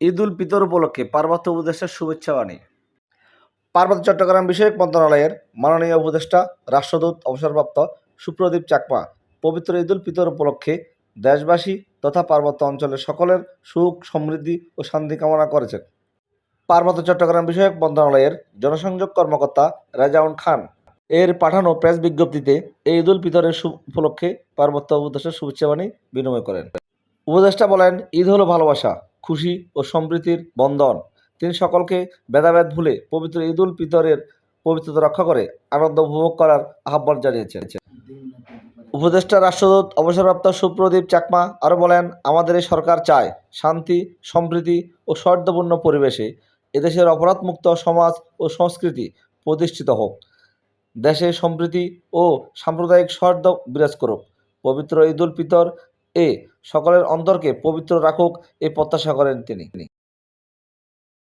ঈদ উল ফিতর উপলক্ষে পার্বত্য উপদেষ্টার শুভেচ্ছা বাণী। পার্বত্য চট্টগ্রাম বিষয়ক মন্ত্রণালয়ের মাননীয় উপদেষ্টা, রাষ্ট্রদূত, অবসরপ্রাপ্ত সুপ্রদীপ চাকমা, পবিত্র ঈদ উল ফিতর উপলক্ষে দেশবাসী তথা পার্বত্য অঞ্চলের সকলের সুখ, সমৃদ্ধি ও শান্তি কামনা করেছেন। পার্বত্য চট্টগ্রাম বিষয়ক মন্ত্রণালয়ের জনসংযোগ কর্মকর্তা রেজাউন খান এর পাঠানো প্রেস বিজ্ঞপ্তিতে এই ঈদ উল ফিতরের সু- উপলক্ষে পার্বত্য উপদেষ্টার শুভেচ্ছা বাণী বিনিময় করেন। উপদেষ্টা বলেন, ঈদ হলো ভালোবাসা। খুশি ও সমৃদ্ধির বন্ধন। তিনি সকলকে ভেদাভেদ ভুলে পবিত্র ঈদ উল ফিতরের পবিত্রতা রক্ষা করে আনন্দ উপভোগ করার আহ্বান জানিয়েছেন। উপদেষ্টা রাষ্ট্রদূত, অবসরপ্রাপ্ত সুপ্রদীপ চাকমা আরও বলেন, আমাদের এই সরকার চায় শান্তি সম্প্রীতি ও সৌহার্দ্যপূর্ণ পরিবেশে এদেশের অপরাধমুক্ত সমাজ ও সংস্কৃতি প্রতিষ্ঠিত হোক। দেশে সম্প্রীতি ও সাম্প্রদায়িক সৌহার্দ্য বিরাজ করুক। পবিত্র ঈদ উল ফিতর এ সকলের অন্তরকে পবিত্র রাখুক এ প্রত্যাশা করেন তিনি।